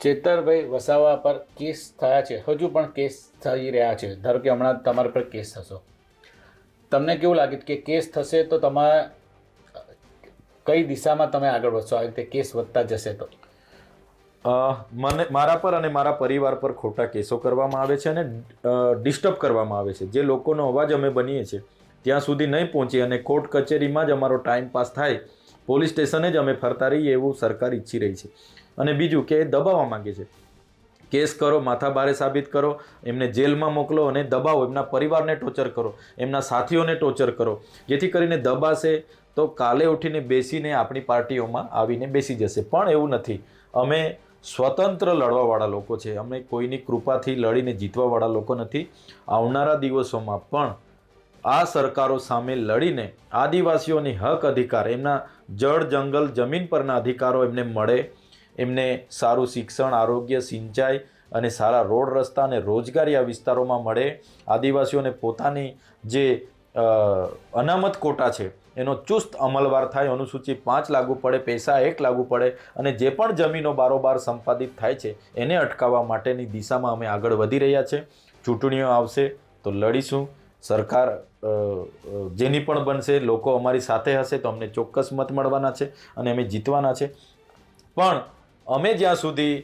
ચેતરભાઈ વસાવા પર કેસ થયા છે. હજુ પણ કેસ થઈ રહ્યા છે. ધારો કે હમણાં તમારા પર કેસ થશો. તમને કેવું લાગે કે કેસ થશે તો તમારે કઈ દિશામાં તમે આગળ વધશો? આવી રીતે કેસ વધતા જશે તો. મને, મારા પર અને મારા પરિવાર પર ખોટા કેસો કરવામાં આવે છે અને ડિસ્ટર્બ કરવામાં આવે છે. જે લોકોનો અવાજ અમે બનીએ છીએ, ત્યાં સુધી નહીં પહોંચી અને કોર્ટ કચેરીમાં જ અમારો ટાઈમ પાસ થાય પોલીસ સ્ટેશને જ અમે ફરતા રહીએ એવું સરકાર ઈચ્છી રહી છે. અને બીજું કે દબાવવા માંગે છે. કેસ કરો, માથાભારે સાબિત કરો, એમને જેલમાં મોકલો અને દબાવો, એમના પરિવારને ટોર્ચર કરો, એમના સાથીઓને ટોર્ચર કરો. જેથી કરીને દબાશે તો કાલે ઉઠીને બેસીને આપણી પાર્ટીઓમાં આવીને બેસી જશે. પણ એવું નથી. અમે સ્વતંત્ર લડવાવાળા લોકો છે. અમે કોઈની કૃપાથી લડીને જીતવાવાળા લોકો નથી. આવનારા દિવસોમાં પણ આ સરકારો સામે લડીને આદિવાસીઓની હક અધિકાર, એમના જળ, જંગલ, જમીન પરના અધિકારો એમને મળે. એમને સારું શિક્ષણ, આરોગ્ય, સિંચાઈ અને સારા રોડ રસ્તા અને રોજગારી આ વિસ્તારોમાં મળે. આદિવાસીઓને પોતાની જે અનામત કોટા છે, એનો ચુસ્ત અમલવાર થાય, અનુસૂચિ પાંચ લાગુ પડે, પૈસા એક લાગુ પડે અને જે પણ જમીનો બારોબાર સંપાદિત થાય છે, એને અટકાવવા માટેની દિશામાં અમે આગળ વધી રહ્યા છે. ચૂંટણીઓ આવશે, તો લડીશું. સરકાર જેની પણ બનશે, લોકો અમારી સાથે હશે તો અમને ચોક્કસ મત મળવાના છે અને અમે જીતવાના છે. પણ અમે જ્યાં સુધી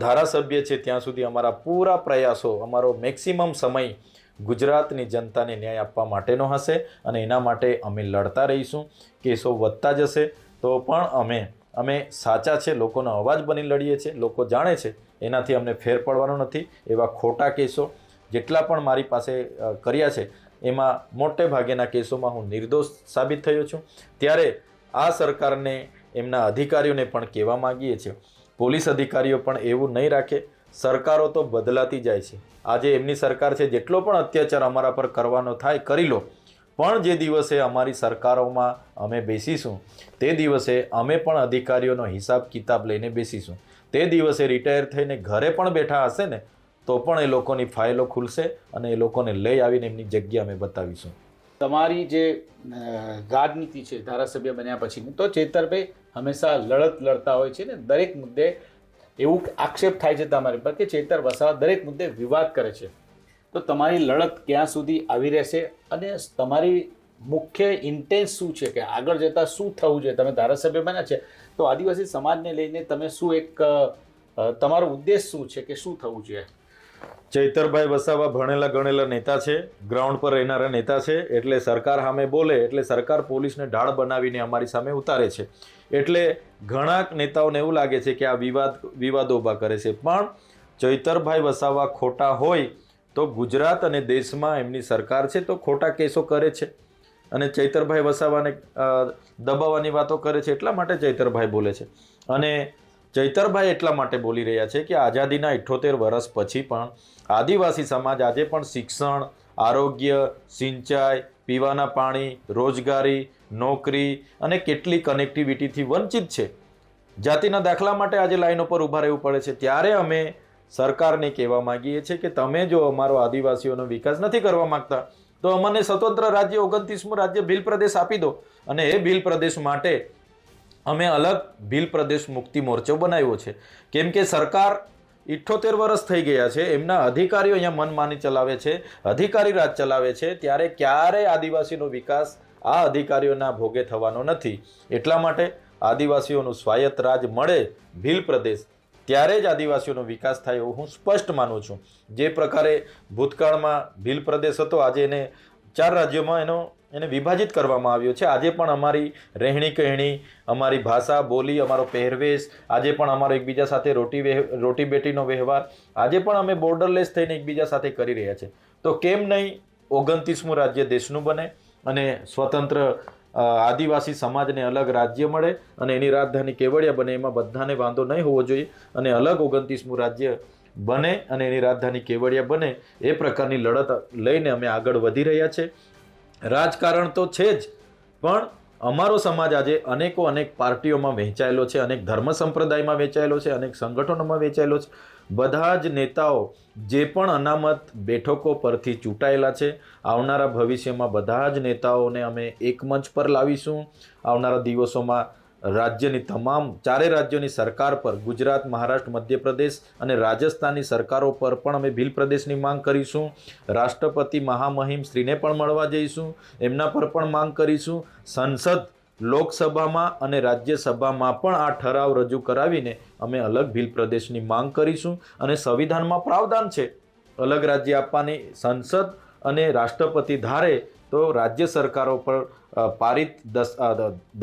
ધારાસભ્ય છે ત્યાં સુધી અમારા પૂરા પ્રયાસો, અમારો મેક્સિમમ સમય ગુજરાતની જનતાને ન્યાય આપવા માટેનો હશે અને એના માટે અમે લડતા રહીશું કેસો વધતા જશે. તો પણ અમે અમે સાચા છે, લોકોનો અવાજ બની લડીએ છીએ, લોકો જાણે છે, એનાથી અમને ફેર પડવાનો નથી. એવા ખોટા કેસો જેટલા પણ મારી પાસે કર્યા છે, એમાં મોટે ભાગેના કેસોમાં હું નિર્દોષ સાબિત થયો છું. ત્યારે આ સરકારને, એમના અધિકારીઓને પણ કહેવા માગીએ છીએ. પોલીસ અધિકારીઓ પણ એવું નહીં રાખે. સરકારો તો બદલાતી જાય છે. આજે એમની સરકાર છે, જેટલો પણ અત્યાચાર અમારા પર કરવાનો થાય, કરી લો. પણ જે દિવસે અમારી સરકારોમાં અમે બેસીશું, તે દિવસે અમે પણ અધિકારીઓનો હિસાબ કિતાબ લઈને બેસીશું. તે દિવસે રિટાયર થઈને ઘરે પણ બેઠા હશે ને તો પણ એ લોકોની ફાઇલો ખુલશે અને એ લોકોને લઈ આવીને એમની જગ્યા અમે બતાવીશું. તમારી જે રાજનીતિ છે, ધારાસભ્ય બન્યા પછીની, તો ચેતરભાઈ હંમેશા લડત લડતા હોય છે ને, દરેક મુદ્દે એવું આક્ષેપ થાય છે તમારી પર કે ચેતર વસાવા દરેક મુદ્દે વિવાદ કરે છે. તો તમારી લડત ક્યાં સુધી આવી રહેશે અને તમારી મુખ્ય ઇન્ટેન્સ શું છે કે આગળ જતાં શું થવું જોઈએ? તમે ધારાસભ્ય બન્યા છે, તો આદિવાસી સમાજને લઈને તમે શું એક તમારો ઉદ્દેશ શું છે કે શું થવું જોઈએ? ચૈતરભાઈ વસાવા ભણેલા ગણેલા નેતા છે, ગ્રાઉન્ડ પર રહેનારા નેતા છે, એટલે સરકાર સામે બોલે, એટલે સરકાર પોલીસને ઢાળ બનાવીને અમારી સામે ઉતારે છે. એટલે ઘણા નેતાઓને એવું લાગે છે કે આ વિવાદ, વિવાદો ઊભા કરે છે. પણ ચૈતરભાઈ વસાવા ખોટા હોય તો ગુજરાત અને દેશમાં એમની સરકાર છે તો ખોટા કેસો કરે છે. અને ચૈતરભાઈ વસાવાને દબાવવાની વાતો કરે છે એટલા માટે ચૈતરભાઈ બોલે છે. અને ચૈતરભાઈ એટલા માટે બોલી રહ્યા છે કે આઝાદીના ઇઠ્ઠોતેર વર્ષ પછી પણ આદિવાસી સમાજ આજે પણ શિક્ષણ, આરોગ્ય, સિંચાઈ, પીવાના પાણી, રોજગારી, નોકરી અને કેટલી કનેક્ટિવિટીથી વંચિત છે. જાતિના દાખલા માટે આજે લાઈનો પર ઊભા રહેવું પડે છે. ત્યારે અમે સરકારને કહેવા માંગીએ છીએ કે તમે જો અમારો આદિવાસીઓનો વિકાસ નથી કરવા માંગતા, તો અમને સ્વતંત્ર રાજ્ય ઓગણત્રીસમું રાજ્ય ભીલ પ્રદેશ આપી દો. અને એ ભીલ પ્રદેશ માટે અમે અલગ ભીલ પ્રદેશ મુક્તિ મોરચો બનાવ્યો છે. કેમ કે સરકાર ઇઠ્ઠોતેર વર્ષ થઈ ગયા છે, એમના અધિકારીઓ અહીંયા મનમાની ચલાવે છે, અધિકારી રાજ ચલાવે છે, ત્યારે ક્યારેય આદિવાસીનો વિકાસ આ અધિકારીઓના ભોગે થવાનો નથી. એટલા માટે આદિવાસીઓનું સ્વાયત્ત રાજ મળે ભીલ પ્રદેશ, ત્યારે જ આદિવાસીઓનો વિકાસ થાય એવું હું સ્પષ્ટ માનું છું. જે પ્રકારે ભૂતકાળમાં ભીલ પ્રદેશ હતો, આજે એને ચાર રાજ્યોમાં એનો એને વિભાજિત કરવામાં આવ્યો છે. આજે પણ અમારી રહેણી કહેણી, અમારી ભાષા, બોલી, અમારો પહેરવેશ, આજે પણ અમારો એકબીજા સાથે રોટી રોટી બેટીનો વ્યવહાર, આજે પણ અમે બોર્ડરલેસ થઈને એકબીજા સાથે કરી રહ્યા છે. તો કેમ નહીં ઓગણત્રીસમું રાજ્ય દેશનું બને અને સ્વતંત્ર આદિવાસી સમાજને અલગ રાજ્ય મળે અને એની રાજધાની કેવડિયા બને, એમાં બધાને વાંધો નહીં હોવો જોઈએ અને અલગ ઓગણત્રીસમું રાજ્ય બને અને એની રાજધાની કેવડિયા બને, એ પ્રકારની લડત લઈને અમે આગળ વધી રહ્યા છે. રાજકારણ તો છે જ, પણ અમારો સમાજ આજે અનેકો અનેક પાર્ટીઓમાં વહેંચાયેલો છે, અનેક ધર્મ સંપ્રદાયમાં વહેંચાયેલો છે, અનેક સંગઠનોમાં વહેંચાયેલો છે. બધા જ નેતાઓ જે પણ અનામત બેઠકો પરથી ચૂંટાયેલા છે, આવનારા ભવિષ્યમાં બધા જ નેતાઓને અમે એક મંચ પર લાવીશું. આવનારા દિવસોમાં રાજ્યની તમામ ચારે રાજ્યોની સરકાર પર, ગુજરાત, મહારાષ્ટ્ર, મધ્યપ્રદેશ અને રાજસ્થાનની સરકારો પર પણ અમે ભીલ પ્રદેશની માંગ કરીશું. રાષ્ટ્રપતિ મહામહિમ શ્રીને પણ મળવા જઈશું. એમના પર પણ માંગ કરીશું. સંસદ, લોકસભામાં અને રાજ્યસભામાં પણ આ ઠરાવ રજૂ કરાવીને અમે અલગ ભીલ પ્રદેશની માંગ કરીશું અને સંવિધાનમાં પ્રાવધાન છે. અલગ રાજ્ય આપવાની સંસદ અને રાષ્ટ્રપતિ ધારે તો રાજ્ય સરકારો પર પારિત દસ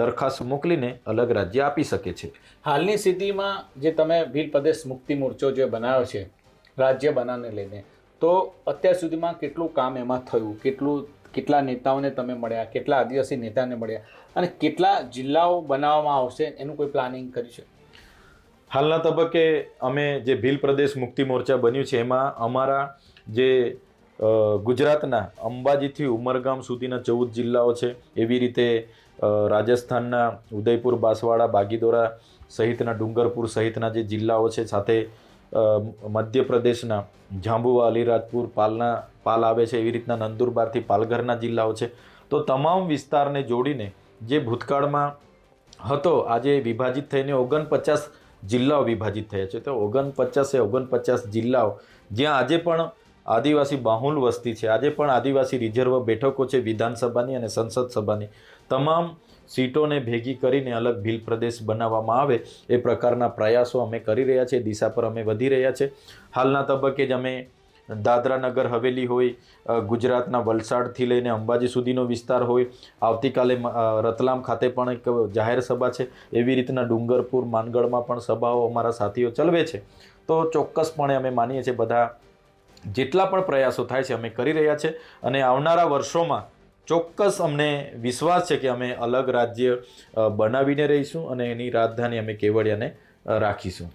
દરખાસ્ત મોકલીને અલગ રાજ્ય આપી શકે છે. હાલની સ્થિતિમાં જે તમે ભીલ પ્રદેશ મુક્તિ મોરચો જે બનાવ્યો છે રાજ્ય બનાવને લઈને તો અત્યાર સુધીમાં કેટલું કામ એમાં થયું? કેટલું કેટલા નેતાઓને તમે મળ્યા? કેટલા આદિવાસી નેતાને મળ્યા? અને કેટલા જિલ્લાઓ બનાવવામાં આવશે? એનું કોઈ પ્લાનિંગ કર્યું છે? હાલના તબક્કે અમે જે ભીલ પ્રદેશ મુક્તિ મોરચા બન્યું છે એમાં અમારા જે ગુજરાતના અંબાજીથી ઉમરગામ સુધીના ચૌદ જિલ્લાઓ છે. એવી રીતે રાજસ્થાનના ઉદયપુર, બાંસવાડા, બાગીદોરા સહિતના, ડુંગરપુર સહિતના જે જિલ્લાઓ છે, સાથે મધ્યપ્રદેશના જાંબુવા, અલીરાજપુર, પાલના, પાલ આવે છે, એવી રીતના નંદુરબારથી પાલઘરના જિલ્લાઓ છે. તો તમામ વિસ્તારને જોડીને જે ભૂતકાળમાં હતો, આજે વિભાજિત થઈને ઓગણપચાસ જિલ્લાઓ વિભાજિત થયા છે. તો ઓગણપચાસે ઓગણપચાસ જિલ્લાઓ, જ્યાં આજે પણ આદિવાસી બાહુલ વસ્તી છે. આજે પણ આદિવાસી રિઝર્વ બેઠકો છે, વિધાનસભાની અને સંસદ સભાની. તમામ સીટોને ભેગી કરીને અલગ ભીલ પ્રદેશ બનાવવામાં આવે એ પ્રકારના પ્રયાસો અમે કરી રહ્યા છીએ, દિશા પર અમે વધી રહ્યા છે હાલના તબક્કે જ અમે દાદરા નગર હવેલી હોય ગુજરાતના વલસાડથી લઈને અંબાજી સુધીનો વિસ્તાર હોય, આવતીકાલે રતલામ ખાતે પણ એક જાહેર સભા છે. એવી રીતના ડુંગરપુર માનગઢમાં પણ સભાઓ અમારા સાથીઓ ચલવે છે. તો ચોક્કસપણે અમે માનીએ છીએ, બધા જેટલા પણ પ્રયાસો થાય છે અમે કરી રહ્યા છે અને આવનારા વર્ષોમાં ચોક્કસ અમને વિશ્વાસ છે કે અમે અલગ રાજ્ય બનાવીને રહીશું અને એની રાજધાની અમે કેવડિયાને રાખીશું.